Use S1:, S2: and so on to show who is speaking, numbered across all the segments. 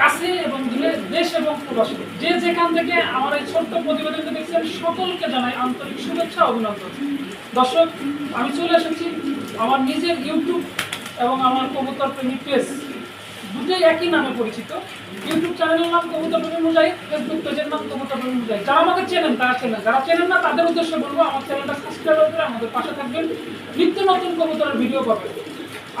S1: কাছে এবং দূরে দেশ এবং প্রবাসী। যে যেখান থেকে আমার এই ছোট্ট প্রতিবেদনটা দেখছেন, সকলকে জানাই আন্তরিক শুভেচ্ছা অভিনন্দন। দর্শক, আমি চলে এসেছি আমার নিজের ইউটিউব এবং আমার কবুতর প্রেমী পেজ। দুটোই একই নামে পরিচিত। ইউটিউব চ্যানেলের নাম কবুতর প্রেমী মুজাহিদ ফেসবুক পেজের নাম কবুতর প্রেমী মুজাহিদ। যারা আমাকে চেনেন, তারা চেনেন। যারা চেনেন না, তাদের উদ্দেশ্যে বলব, আমার চ্যানেলটা সাবস্ক্রাইব করে আমাদের পাশে থাকবেন। নিত্য নতুন কবুতরের ভিডিও পাবেন।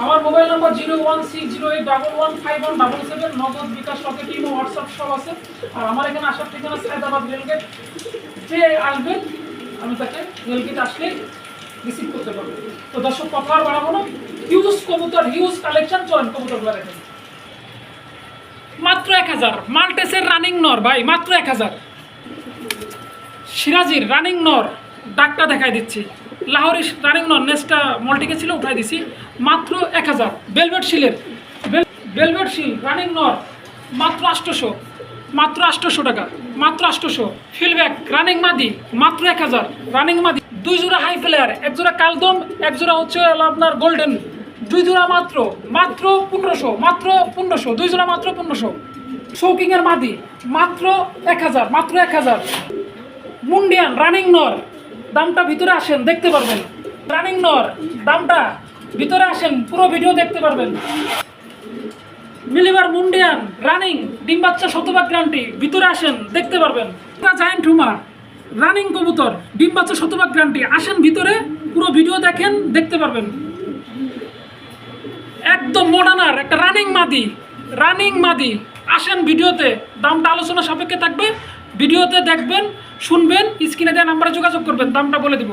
S1: আমার mobile number zero one six zero eight double one five one double seven Nagad bKash Rocket imo, WhatsApp সব আছে। আর আমার এখানে আসার ঠিকানা সায়দাবাদ রেলগেট। যে আসবেন আমি তাকে রেলগেট আসলে রিসিভ করতে পারব। তো দর্শক, কথা আর বাড়াবো না। হিউজ কবুতর হিউজ কালেকশন চলেন, কবুতরগুলো দেখেন। মাত্র এক হাজার। মাল্টেসের রানিং নর, ভাই, মাত্র এক হাজার। সিরাজির রানিং নর ডাকটা দেখাই দিচ্ছি। লাহোরের রানিং নর, নেসটা মল্টিকে ছিল, উঠাই দিছি। মাত্র এক হাজার। বেলভেট শিলের বেলভেট শিল রানিং নর মাত্র আষ্টশো মাত্র আষ্টশো টাকা। মাত্র আষ্টশো ফিলব্যাক রানিং মাদি মাত্র এক হাজার। রানিং মাদি দুই জোড়া হাই প্লেয়ার এক জোড়া কালদম এক জোড়া হচ্ছে আপনার গোল্ডেন দুই জোড়া মাত্র মাত্র পনেরোশো মাত্র পনেরোশো, দুই জোড়া মাত্র পনেরোশো। শৌকিংয়ের মাদি মাত্র এক হাজার, মাত্র এক হাজার। মুন্ডিয়ান রানিং নর দামটা ভিতরে আসেন, দেখতে পারবেন। রানিং নর দামটা ভিতরে আসেন, পুরো ভিডিও দেখতে পারবেন। মিলিবার মুন্ডিয়ান, রানিং, ডিম বাচ্চা শতভাগ গ্রান্টি, ভিতরে আসেন, দেখতে পারবেন। জায়েন্ট হুমা রানিং কবুতর, ডিম বাচ্চা শতভাগ গ্রান্টি। আসেন ভিতরে, পুরো ভিডিও দেখেন, দেখতে পারবেন। একদম মডার্নার একটা রানিং মাদি রানিং মাদি। আসেন ভিডিওতে, দামটা আলোচনা সাপেক্ষে থাকবে। ভিডিওতে দেখবেন, শুনবেন, স্ক্রিনে দেওয়া নাম্বারে যোগাযোগ করবেন, দামটা বলে দিব।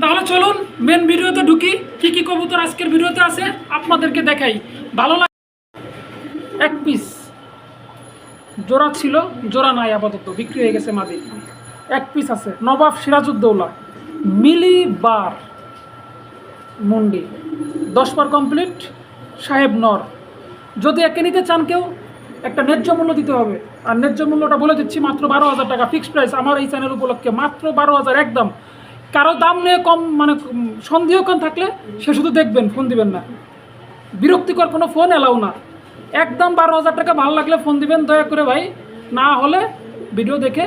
S1: তাহলে চলুন মেন ভিডিওতে ঢুকি। কি কি কবুতর আজকের ভিডিওতে আছে আপনাদেরকে দেখাই। ভালো লাগে? এক পিস জোড়া ছিল, জোড়া নাই আপাতত, বিক্রি হয়ে গেছে মাদি। এক পিস আছে, নবাব সিরাজউদ্দৌলা। মিলি বার। মুন্ডি। দশ বার কমপ্লিট সাহেব নর। যদি একে নিতে চান কেউ, একটা ন্যায্য মূল্য দিতে হবে। আর ন্যায্য মূল্যটা বলে দিচ্ছি মাত্র বারো হাজার টাকা ফিক্সড প্রাইস আমার এই চ্যানেল উপলক্ষে মাত্র বারো হাজার, একদম। কারও দাম নিয়ে কম মানে সন্দেহক্ষণ থাকলে সে শুধু দেখবেন ফোন দিবেন না। বিরক্তিকর কোনো ফোন এলাও না। একদম বারো হাজার টাকা ভালো লাগলে ফোন দিবেন, দয়া করে ভাই। না হলে ভিডিও দেখে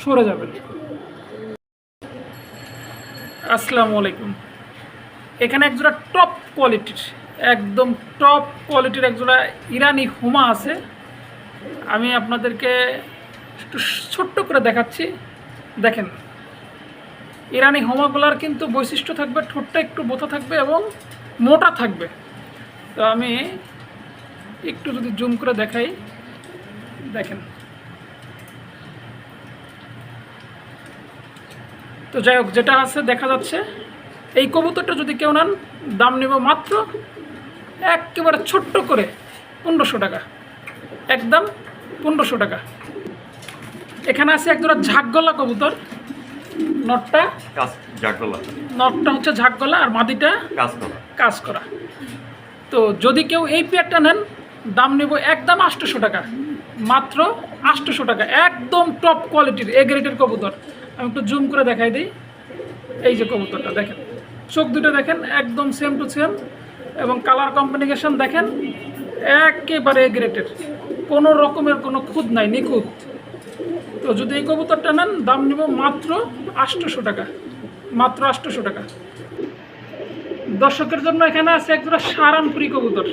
S1: সরে যাবেন। আসসালামু আলাইকুম। এখানে একজোড়া টপ কোয়ালিটির একদম টপ কোয়ালিটির একজোড়া ইরানি হুমা আছে। আমি আপনাদেরকে একটু ছোট্ট করে দেখাচ্ছি। দেখেন ইরানি হোমাগুলার কিন্তু বৈশিষ্ট্য থাকবে, ঠোঁটটা একটু বোথা থাকবে এবং মোটা থাকবে। তো আমি একটু যদি জুম করে দেখাই, দেখেন। তো যাই হোক, যেটা আছে দেখা যাচ্ছে, এই কবুতরটা যদি কেউ নেন, দাম নেব মাত্র একেবারে ছোট্ট করে পনেরোশো টাকা। একদম পনেরোশো টাকা। এখানে আছে একজোড়া ঝাকগলা কবুতর। নটটা?
S2: জাগলা
S1: নটটা হচ্ছে ঝাকগলা আর মাদিটা
S2: কাজ করা।
S1: তো যদি কেউ এই পেয়ারটা নেন দাম নেব একদম আটশোশো টাকা। মাত্র আটশোশো টাকা। একদম টপ কোয়ালিটির এ গ্রেডের কবুতর। আমি একটু জুম করে দেখাই দিই। এই যে কবুতরটা দেখেন। চোখ দুটো দেখেন একদম সেম টু সেম এবং কালার কম্বিনেশন দেখেন একেবারে এ গ্রেডের কোনো রকমের কোনো খুঁত নাই নিখুঁত। তো যদি এই কবুতরটা নেন, দাম নেব মাত্র আটশোশো টাকা। মাত্র আটশোশো টাকা। দর্শকের জন্য এখানে আছে একজোড়া সারানপুরি কবুতর।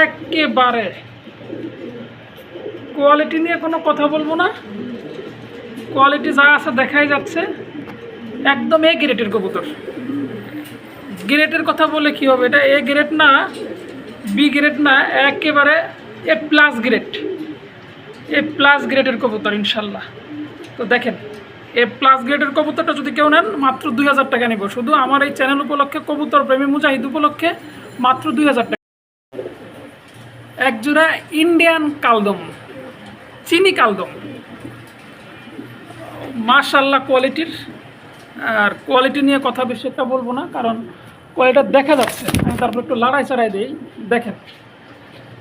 S1: একেবারে। কোয়ালিটি নিয়ে কোনো কথা বলব না। কোয়ালিটি যা আছে দেখাই যাচ্ছে। একদম এ গ্রেডের কবুতর। গ্রেডের কথা বলে কি হবে? এটা এ গ্রেড না, বি গ্রেড না, একেবারে A plus grade. A plus গ্রেডের কবুতর, ইনশাল্লাহ। তো দেখেন এ প্লাস গ্রেডের কবুতরটা যদি কেউ নেন, মাত্র দুই হাজার টাকা নেব। শুধু আমার এই চ্যানেল উপলক্ষে, কবুতর প্রেমী মুজাহিদ উপলক্ষে, মাত্র দুই হাজার টাকা। এক জোড়া ইন্ডিয়ান কালদম, চিনি কালদম। মাশাল্লাহ কোয়ালিটির, আর কোয়ালিটি নিয়ে কথা বেশি একটা বলব না, কারণ কোয়ালিটা দেখা যাচ্ছে। আমি তারপর একটু লড়াই চড়াই দিই। দেখেন,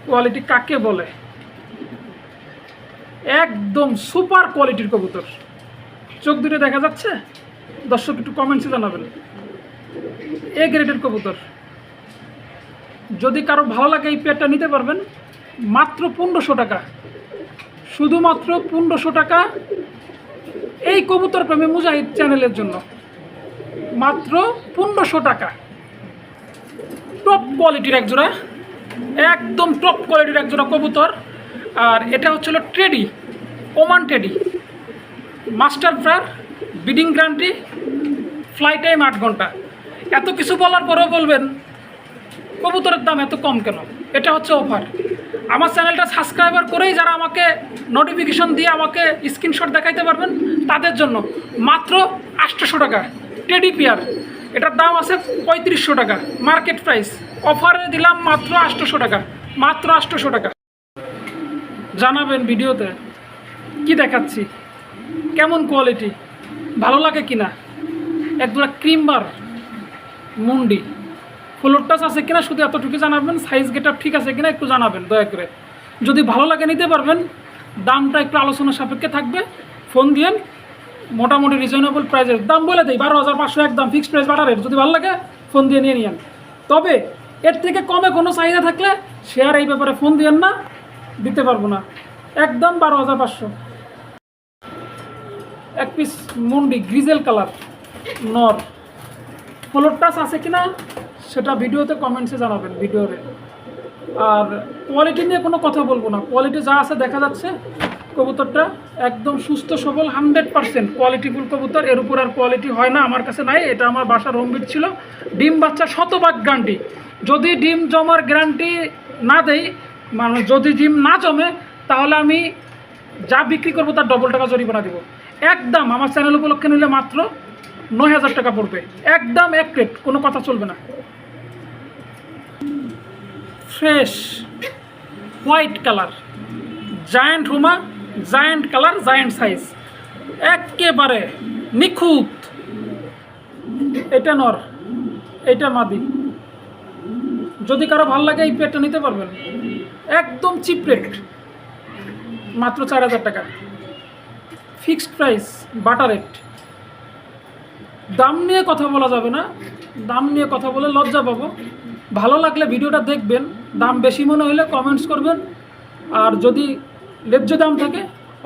S1: কোয়ালিটি কাকে বলে? একদম সুপার কোয়ালিটির কবুতর। চোখ দুটো দেখা যাচ্ছে? দর্শক একটু কমেন্টসে জানাবেন। এ গ্রেডের কবুতর। যদি কারও ভালো লাগে এই পেয়ারটা নিতে পারবেন, মাত্র পনেরোশো টাকা। শুধুমাত্র পনেরোশো টাকা এই কবুতর প্রেমী মুজাহিদ চ্যানেলের জন্য। মাত্র পনেরোশো টাকা। টপ কোয়ালিটির এক জোড়া। একদম টপ কোয়ালিটির এক জোড়া কবুতর। আর এটা হচ্ছিল ট্রেডি Oman ট্রেডি master for breeding guarantee fly time আট ঘণ্টা। এত কিছু বলার পরেও বলবেন, কবুতরের দাম এত কম কেন? এটা হচ্ছে অফার আমার চ্যানেলটা সাবস্ক্রাইবার করেই যারা আমাকে নোটিফিকেশন দিয়ে আমাকে স্ক্রিনশট দেখাইতে পারবেন, তাদের জন্য মাত্র আটশোশো টাকা। টেডি পেয়ার এটার দাম আছে পঁয়ত্রিশশো টাকা। মার্কেট প্রাইস অফারে দিলাম মাত্র আটশোশো টাকা। মাত্র আটশোশো টাকা। জানাবেন ভিডিওতে। কি দেখাচ্ছি? কেমন কোয়ালিটি ভালো লাগে কিনা একদম ক্রিমবার মুন্ডি। ফ্লোর টাচ আছে কিনা শুধু এতটুকু জানাবেন সাইজ গেট ঠিক আছে কিনা একটু জানাবেন, দয়া করে। যদি ভালো লাগে নিতে পারবেন, দামটা একটু আলোচনা সাপেক্ষে থাকবে। ফোন দিয়েন, মোটামুটি রিজনেবল প্রাইসের দাম বলে দেয় বারো হাজার পাঁচশো একদম ফিক্সড প্রাইস বাড়ার যদি ভালো লাগে ফোন দিয়ে নিয়ে নিয়েন। তবে, এর থেকে কমে কোনো চাহিদা থাকলে শেয়ার এই ব্যাপারে ফোন দিয়েন না। দিতে পারব না। একদম বারো হাজার পাঁচশো। এক পিস মুন্ডি গ্রিজেল কালার নর। ফ্লোর টাচ আছে কিনা সেটা ভিডিওতে কমেন্টসে জানাবেন ভিডিওতে আর কোয়ালিটি নিয়ে কোনো কথা বলব না। কোয়ালিটি যা আছে দেখা যাচ্ছে কবুতরটা একদম সুস্থ, সবল হান্ড্রেড পার্সেন্ট কোয়ালিটিফুল কবুতর। এর উপর আর কোয়ালিটি হয় না আমার কাছে নাই। এটা আমার বাসার হোমবিট ছিল। ডিম বাচ্চা শতভাগ গ্যারান্টি যদি ডিম জমার গ্যারান্টি না দেই মানে যদি ডিম না জমে, তাহলে আমি যা বিক্রি করব তার ডবল টাকা জরিমানা দিব। একদম আমার চ্যানেল উপলক্ষে নিলে মাত্র নয় হাজার টাকা পড়বে। একদম এক প্লেট কোনো কথা চলবে না। Fresh white colour giant homer giant colour giant size একেবারে নিখুঁত। এটা নর, এটা মাদি। যদি কারও ভালো লাগে এই পেটটা নিতে পারবেন। একদম চিপ রেট মাত্র চার হাজার টাকা। ফিক্সড প্রাইস বাটার রেট দাম নিয়ে কথা বলা যাবে না। দাম নিয়ে কথা বলে লজ্জা পাবো। ভালো লাগলে ভিডিওটা দেখবেন। দাম বেশি মনে হলে কমেন্টস করবেন। আর যদি ন্যায্য দাম থাকে,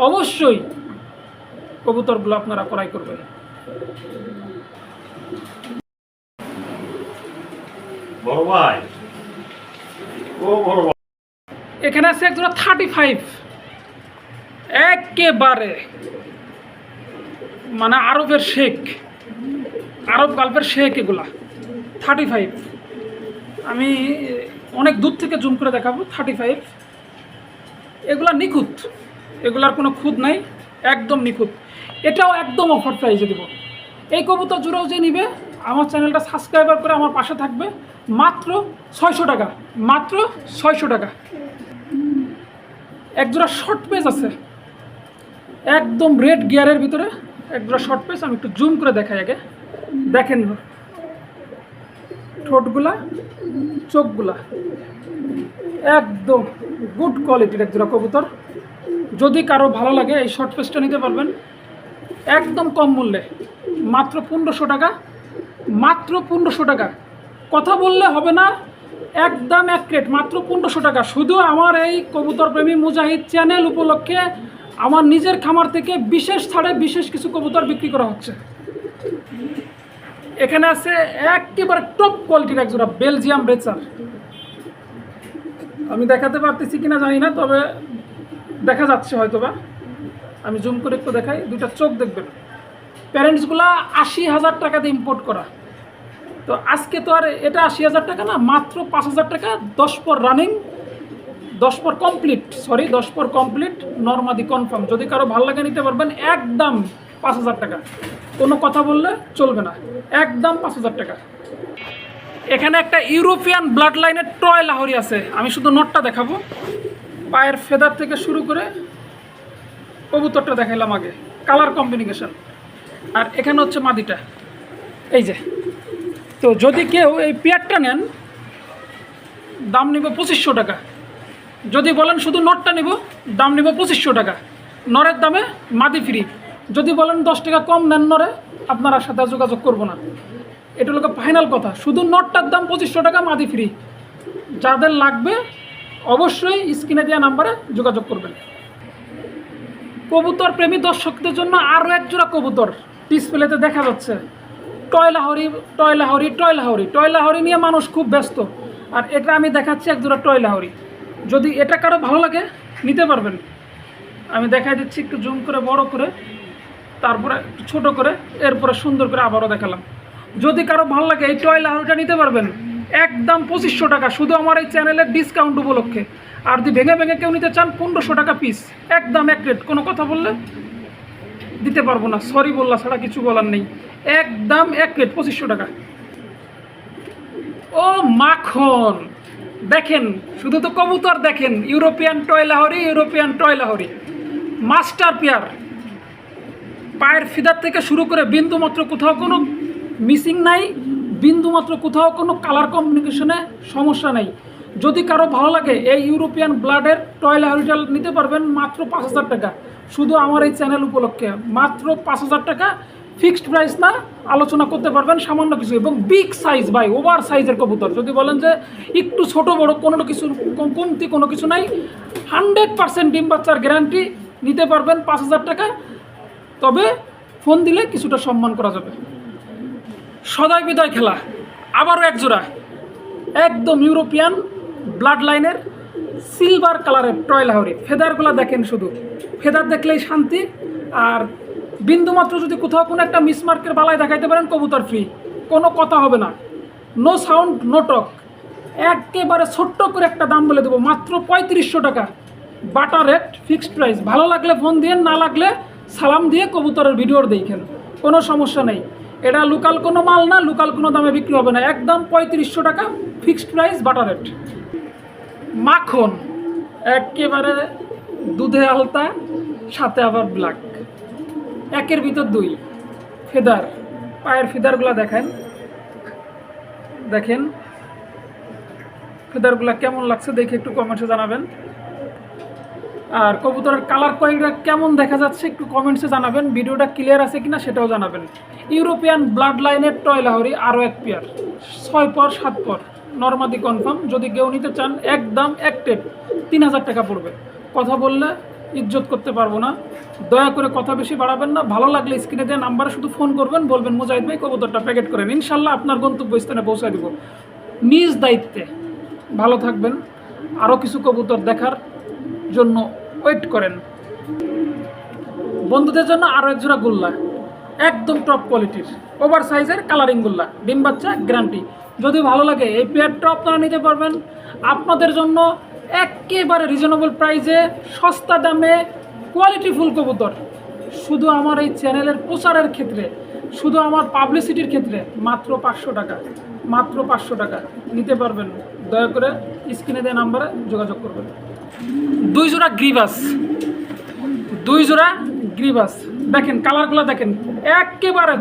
S1: অবশ্যই কবুতরগুলো আপনারা ক্রয় করবেন।
S2: বড় ভাই। ও বড়
S1: এখানে আছে একজোড়া থার্টি ফাইভ একেবারে। মানে আরবের শেখ। আরব গাল্পের শেখ এগুলা। থার্টি ফাইভ আমি অনেক দূর থেকে জুম করে দেখাবো। থার্টি ফাইভ এগুলা নিখুঁত। এগুলার কোনো খুঁত নাই। একদম নিখুঁত। এটাও একদম অফার প্রাইজে দেবো। এই কবুতর জোড়াও যে নিবে, আমার চ্যানেলটা সাবস্ক্রাইবার করে আমার পাশে থাকবে। মাত্র ছয়শো টাকা। মাত্র ছয়শো টাকা। একজোড়া শর্ট পেজ আছে। একদম রেড গিয়ারের ভিতরে একজোড়া শর্ট পেজ আমি একটু জুম করে দেখাই আগে। দেখেন ঠোঁটগুলা, চোখগুলা। একদম গুড কোয়ালিটির একজোড়া কবুতর। যদি কারও ভালো লাগে এই শর্ট পেজটা নিতে পারবেন। একদম কম মূল্যে। মাত্র পনেরোশো টাকা। মাত্র পনেরোশো টাকা। কথা বললে হবে না। একদম এক প্লেট মাত্র পনেরোশো টাকা। শুধু আমার এই কবুতর প্রেমী মুজাহিদ চ্যানেল উপলক্ষে আমার নিজের খামার থেকে বিশেষ ছাড়ে বিশেষ কিছু কবুতর বিক্রি করা হচ্ছে। এখানে আছে একেবারে টপ কোয়ালিটির একজোড়া বেলজিয়াম রেচার আমি দেখাতে পারতেছি কিনা জানি না, তবে দেখা যাচ্ছে হয়তো বা আমি জুম করে একটু দেখাই, দুইটা চোখ দেখবেন। প্যারেন্টসগুলা আশি হাজার টাকা দিয়ে ইম্পোর্ট করা। তো আজকে তো আর এটা আশি হাজার টাকা না, মাত্র পাঁচ হাজার টাকা, দশ পর রানিং দশ পর কমপ্লিট সরি দশ পর কমপ্লিট নর্মাদি কনফার্ম যদি কারও ভালো লাগে নিতে পারবেন, একদম পাঁচ হাজার টাকা। কোনো কথা বললে চলবে না। একদম পাঁচ হাজার টাকা। এখানে একটা ইউরোপিয়ান ব্লাড লাইনের টয় লাহরি আছে। আমি শুধু নোটটা দেখাবো। পায়ের ফেদার থেকে শুরু করে কবুতরটা দেখাইলাম আগে। কালার কম্বিনেশন আর এখানে হচ্ছে মাদিটা। এই যে। তো যদি কেউ এই পেয়ারটা নেন, দাম নিব পঁচিশশো টাকা। যদি বলেন শুধু নটটা নিব, দাম নিব পঁচিশশো টাকা। নরের দামে মাদি ফ্রি। যদি বলেন দশ টাকা কম নেন নরে, আপনারা সাথে যোগাযোগ করব না। এটা হলো ফাইনাল কথা। শুধু নটটার দাম পঁচিশশো টাকা, মাদি ফ্রি। যাদের লাগবে, অবশ্যই স্ক্রিনে দেওয়া নাম্বারে যোগাযোগ করবেন। কবুতর প্রেমী দর্শকদের জন্য আরও এক জোড়া কবুতর ডিসপ্লেতে দেখা যাচ্ছে। টয়লাহরি টয়লাহরি টয়লাহরি। টয়লাহরি নিয়ে মানুষ খুব ব্যস্ত। আর এটা আমি দেখাচ্ছি এক জোড়া টয়লাহরি। যদি এটা কারও ভালো লাগে, নিতে পারবেন। আমি দেখাই দিচ্ছি একটু জুম করে, বড় করে। তারপরে ছোট করে, এরপরে সুন্দর করে আবারও দেখালাম। যদি কারও ভালো লাগে, এই টয়লাহরিটা নিতে পারবেন। একদম পঁচিশশো টাকা, শুধু আমার এই চ্যানেলের ডিসকাউন্ট উপলক্ষে। আর যদি ভেঙে ভেঙে কেউ নিতে চান, পনেরোশো টাকা পিস একদম এক রেট কোনো কথা বললে? দিতে পারব না। সরি বললা ছাড়া কিছু বলার নেই। একদম এক প্লেট পঁচিশশো টাকা। ও মাখন! দেখেন, শুধু তো কবুতর দেখেন। ইউরোপিয়ান টয়লাহরি ইউরোপিয়ান টয়লাহরি মাস্টার পেয়ার পায়ের ফিদার থেকে শুরু করে বিন্দুমাত্র কোথাও কোনো মিসিং নাই। বিন্দুমাত্র কোথাও কোনো কালার কমিউনিকেশনে সমস্যা নেই। যদি কারও ভালো লাগে, এই ইউরোপিয়ান ব্লাডের টয়লা হরিটাল নিতে পারবেন মাত্র পাঁচ হাজার টাকা। শুধু আমার এই চ্যানেল উপলক্ষে। মাত্র পাঁচ হাজার টাকা ফিক্সড প্রাইস না, আলোচনা করতে পারবেন সামান্য কিছু। এবং বিগ সাইজ বাই ওভার সাইজের কবুতর। যদি বলেন যে একটু ছোট, বড়, কোনো কিছু, কম- কমতি কোনো কিছু নাই হান্ড্রেড পার্সেন্ট ডিম বাচ্চার গ্যারান্টি নিতে পারবেন পাঁচ হাজার টাকা। তবে ফোন দিলে কিছুটা সম্মান করা যাবে। সদায় বিদায় খেলা। আবারও এক জোড়া একদম ইউরোপিয়ান ব্লাড লাইনের সিলভার কালারের টয়লাহরি ফেদারগুলো দেখেন শুধু। ফেদার দেখলেই শান্তি। আর বিন্দুমাত্র যদি কোথাও কোনো একটা মিসমার্কের বালায় দেখাইতে পারেন, কবুতর ফ্রি কোনো কথা হবে না। নো সাউন্ড নো টক একেবারে ছোট্ট করে একটা দাম বলে দেবো। মাত্র পঁয়ত্রিশশো টাকা। বাটা রেট ফিক্সড প্রাইস ভালো লাগলে ফোন দিয়ে, না লাগলে সালাম দিয়ে কবুতরের ভিডিওর দেখেন। কোনো সমস্যা নেই। এটা লোকাল কোনো মাল না লোকাল কোনো দামে বিক্রি হবে না। একদম পঁয়ত্রিশশো টাকা ফিক্সড প্রাইস বাটা রেট। মাখন, একেবারে দুধে আলতা, সাথে আবার ব্ল্যাক একের ভিতর দুই। ফেদার, পায়ের ফেদারগুলো দেখেন। দেখেন। ফেদারগুলো কেমন লাগছে দেখে একটু কমেন্টসে জানাবেন। আর কবুতরের কালার কয়েকটা কেমন দেখা যাচ্ছে একটু কমেন্টসে জানাবেন। ভিডিওটা ক্লিয়ার আছে কিনা সেটাও জানাবেন। ইউরোপিয়ান ব্লাড লাইনের টয়লাহরি আরও এক পেয়ার ছয় পর, সাত পর। নর্মাদি কনফার্ম যদি কেউ নিতে চান, একদম এক টেপ, তিন হাজার টাকা পড়বে। কথা বললে ইজ্জত করতে পারব না। দয়া করে কথা বেশি বাড়াবেন না। ভালো লাগলে স্ক্রিনে দেওয়া নাম্বারে শুধু ফোন করবেন, বলবেন, মুজাহিদ ভাই, কবুতরটা প্যাকেট করেন ইনশাল্লাহ আপনার গন্তব্যস্থানে পৌঁছায় দিব। নিজ দায়িত্বে। ভালো থাকবেন। আরও কিছু কবুতর দেখার জন্য ওয়েট করেন। বন্ধুদের জন্য আরও এক জোড়া গোল্লা। একদম টপ কোয়ালিটির ওভার সাইজের কালারিং গুল্লা। ডিম বাচ্চা গ্যারান্টি যদি ভালো লাগে, এই পেয়ারটা আপনারা নিতে পারবেন। আপনাদের জন্য একেবারে রিজনেবল প্রাইসে সস্তা দামে কোয়ালিটি কোয়ালিটিফুল কবুতর। শুধু আমার এই চ্যানেলের প্রচারের ক্ষেত্রে, শুধু আমার পাবলিসিটির ক্ষেত্রে মাত্র পাঁচশো টাকা, মাত্র পাঁচশো টাকা নিতে পারবেন। দয়া করে স্ক্রিনে দেওয়া নাম্বারে যোগাযোগ করবেন। দুই জোড়া গ্রিবাস দুই জোড়া গ্রিবাস দেখেন কালারগুলো দেখেন, একেবারে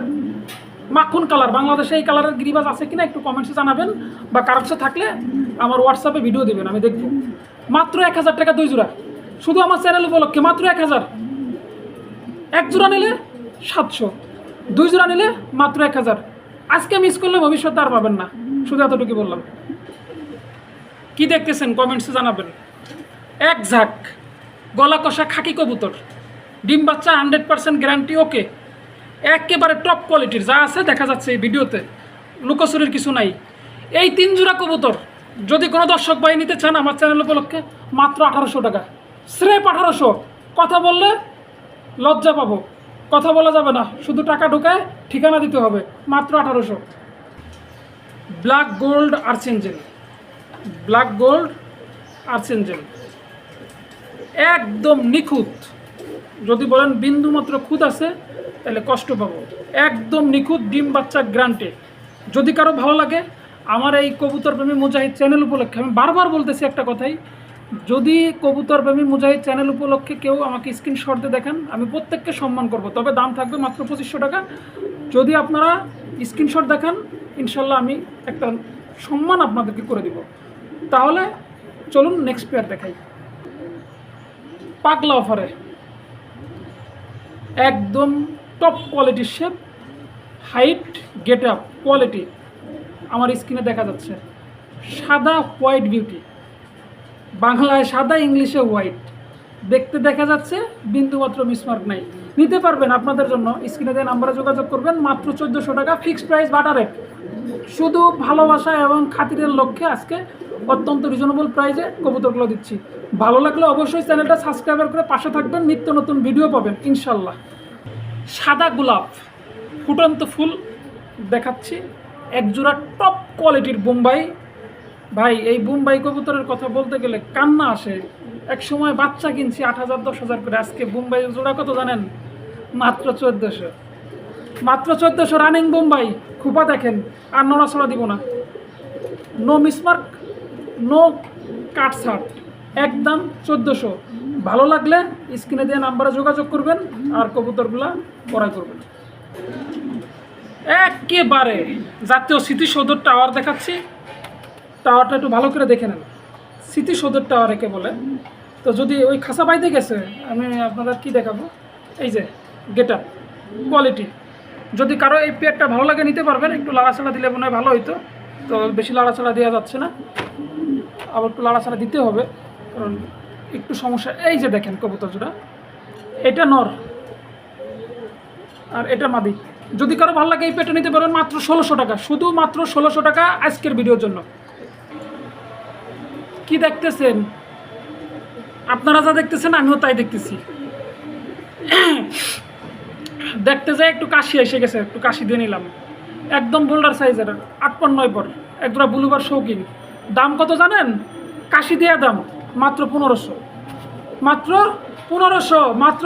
S1: মাখন কালার? বাংলাদেশে এই কালারের গ্রিবাস আছে কিনা একটু কমেন্টসে জানাবেন বা কারও কাছে থাকলে আমার হোয়াটসঅ্যাপে ভিডিও দেবেন, আমি দেখব। মাত্র এক হাজার টাকা দুই জোড়া। শুধু আমার চ্যানেল উপলক্ষে মাত্র এক হাজার। এক জোড়া নিলে সাতশো। দুই জোড়া নিলে মাত্র এক হাজার। আজকে মিস করলে ভবিষ্যতে আর পাবেন না। শুধু এতটুকু বললাম। কি দেখতেছেন? কমেন্টসে জানাবেন। এক ঝাঁক। গলা কষা খাকি কবুতর। ডিম বাচ্চা হান্ড্রেড পার্সেন্ট গ্যারান্টি ওকে একেবারে টপ কোয়ালিটির যা আছে দেখা যাচ্ছে এই ভিডিওতে। লুকোচুরির কিছু নাই। এই তিন জোড়া কবুতর, যদি কোনো দর্শক ভাই নিতে চান আমার চ্যানেল উপলক্ষে, মাত্র আঠারোশো টাকা। স্রেপ আঠারোশো। কথা বললে লজ্জা পাবো। কথা বলা যাবে না, শুধু টাকা ঢুকায় ঠিকানা দিতে হবে, মাত্র আঠারোশো। Black gold archangel black gold archangel একদম নিখুঁত। যদি বলেন বিন্দু মাত্র খুঁত আছে তাহলে কষ্ট পাবো। একদম নিখুঁত ডিম বাচ্চা গ্রান্টে যদি কারও ভালো লাগে, আমার এই কবুতর প্রেমী মুজাহিদ চ্যানেল উপলক্ষে আমি বারবার বলতেছি একটা কথাই, যদি কবুতর প্রেমী মুজাহিদ চ্যানেল উপলক্ষে কেউ আমাকে স্ক্রিনশট দিয়ে দেখেন, আমি প্রত্যেককে সম্মান করব। তবে দাম থাকবে মাত্র পঁচিশশো টাকা। যদি আপনারা স্ক্রিনশট দেখান, ইনশাল্লাহ আমি একটা সম্মান আপনাদেরকে করে দিব। তাহলে চলুন নেক্সট পেয়ার দেখাই। পাগলা অফারে। একদম টপ কোয়ালিটির shape height get up quality আমার স্ক্রিনে দেখা যাচ্ছে। সাদা হোয়াইট বিউটি বাংলায় সাদা, ইংলিশে হোয়াইট দেখতে দেখা যাচ্ছে, বিন্দুমাত্র মিসমার্ক নাই। নিতে পারবেন আপনাদের জন্য। স্ক্রিনে দেওয়া নাম্বারে যোগাযোগ করবেন, মাত্র চোদ্দোশো টাকা ফিক্সড প্রাইস বাটার রেট শুধু ভালোবাসা এবং খাতিরের লক্ষ্যে আজকে অত্যন্ত রিজনেবল প্রাইসে কবুতরগুলো দিচ্ছি। ভালো লাগলে অবশ্যই চ্যানেলটা সাবস্ক্রাইবার করে পাশে থাকবেন। নিত্য নতুন ভিডিও পাবেন, ইনশাল্লাহ। সাদা গোলাপ, ফুটন্ত ফুল দেখাচ্ছি। একজোড়া টপ কোয়ালিটির বোম্বাই। ভাই, এই বোম্বাই কবুতরের কথা বলতে গেলে কান্না আসে। এক সময় বাচ্চা কিনছি আট হাজার, দশ হাজার করে। আজকে বোম্বাই জোড়া কত জানেন? মাত্র চোদ্দোশো। মাত্র চোদ্দোশো রানিং বোম্বাই। খুপা দেখেন, আর নড়াচড়া দিব না। নো মিসমার্ক নো কাট শার্ট একদম চোদ্দোশো। ভালো লাগলে স্ক্রিনে দিয়ে নাম্বারে যোগাযোগ করবেন আর কবুতরগুলা ক্রয় করবেন। একেবারে জাতীয় স্মৃতিসৌধ টাওয়ার দেখাচ্ছি। টাওয়ারটা একটু ভালো করে দেখে নেন। স্মৃতিসৌধের টাওয়ার একে বলে। তো যদি ওই খাসা বাইতে গেছে, আমি আপনাদের কি দেখাবো? এই যে, গেট কোয়ালিটি। যদি কারও এই পেয়ারটা ভালো লাগে নিতে পারবেন, একটু লাড়াছাড়া দিলে মনে হয় ভালো হইতো। তো বেশি লাড়াছাড়া দেওয়া যাচ্ছে না। আবার একটু লাড়াছাড়া দিতে হবে। কারণ একটু সমস্যা, এই যে দেখেন কবুতর জোড়া এটা নর। আর এটা মাদি। যদি কারও ভালো লাগে এই পেটে নিতে পারেন মাত্র ষোলোশো টাকা, শুধু মাত্র ষোলোশো টাকা আজকের ভিডিওর জন্য। কি দেখতেছেন? আপনারা যা দেখতেছেন, আমিও তাই দেখতেছি। দেখতে যাই একটু কাশি এসে গেছে, একটু কাশি দিয়ে নিলাম। একদম বোল্ডার সাইজের, আট পর নয় পর একজোড়া বুলুবার শৌখিন। দাম কত জানেন? কাশি দেওয়া দাম। মাত্র পনেরোশো। মাত্র পনেরোশো মাত্র